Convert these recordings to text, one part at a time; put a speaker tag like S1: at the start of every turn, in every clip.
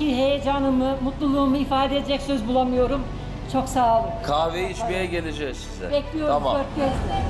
S1: ki heyecanımı, mutluluğumu ifade edecek söz bulamıyorum. Çok sağ olun.
S2: Kahve içmeye geleceğiz size.
S1: Bekliyoruz
S2: Tamam.
S1: dört gözle.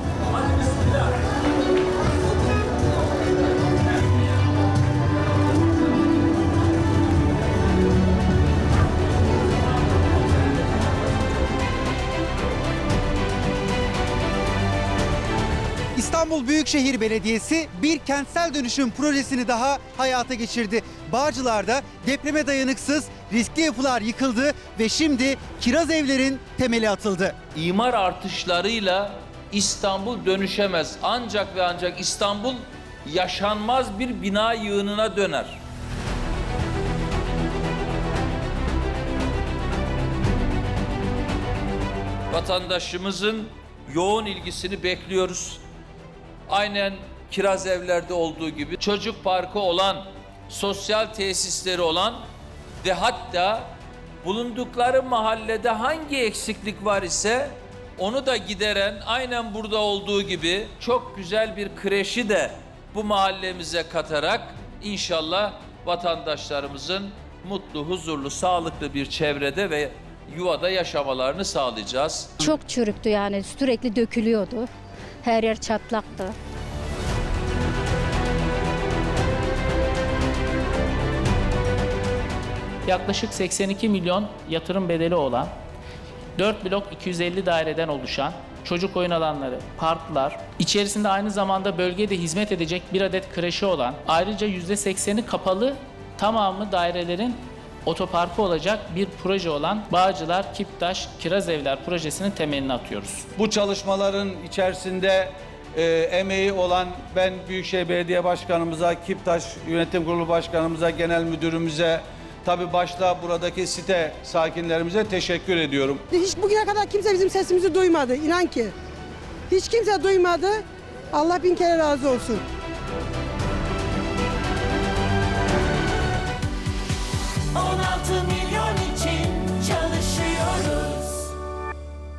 S3: İstanbul Büyükşehir Belediyesi bir kentsel dönüşüm projesini daha hayata geçirdi. Bağcılar'da depreme dayanıksız riskli yapılar yıkıldı ve şimdi kiraz evlerin temeli atıldı.
S2: İmar artışlarıyla İstanbul dönüşemez. Ancak ve ancak İstanbul yaşanmaz bir bina yığınına döner. Vatandaşımızın yoğun ilgisini bekliyoruz. Aynen kiraz evlerde olduğu gibi çocuk parkı olan, sosyal tesisleri olan ve hatta bulundukları mahallede hangi eksiklik var ise onu da gideren aynen burada olduğu gibi çok güzel bir kreşi de bu mahallemize katarak inşallah vatandaşlarımızın mutlu, huzurlu, sağlıklı bir çevrede ve yuvada yaşamalarını sağlayacağız.
S4: Çok çürüktü yani sürekli dökülüyordu. Her yer çatlaktı.
S5: yaklaşık 82 milyon yatırım bedeli olan 4 blok 250 daireden oluşan çocuk oyun alanları, parklar, içerisinde aynı zamanda bölgede hizmet edecek bir adet kreşi olan, ayrıca %80'i kapalı tamamı dairelerin otoparkı olacak bir proje olan Bağcılar, Kiptaş, Kiraz Evler projesinin temelini atıyoruz.
S6: Bu çalışmaların içerisinde e, emeği olan ben Büyükşehir Belediye Başkanımıza, Kiptaş Yönetim Kurulu Başkanımıza, Genel Müdürümüze, tabi başta buradaki site sakinlerimize teşekkür ediyorum.
S7: Hiç bugüne kadar kimse bizim sesimizi duymadı inan ki. Hiç kimse duymadı. Allah bin kere razı olsun.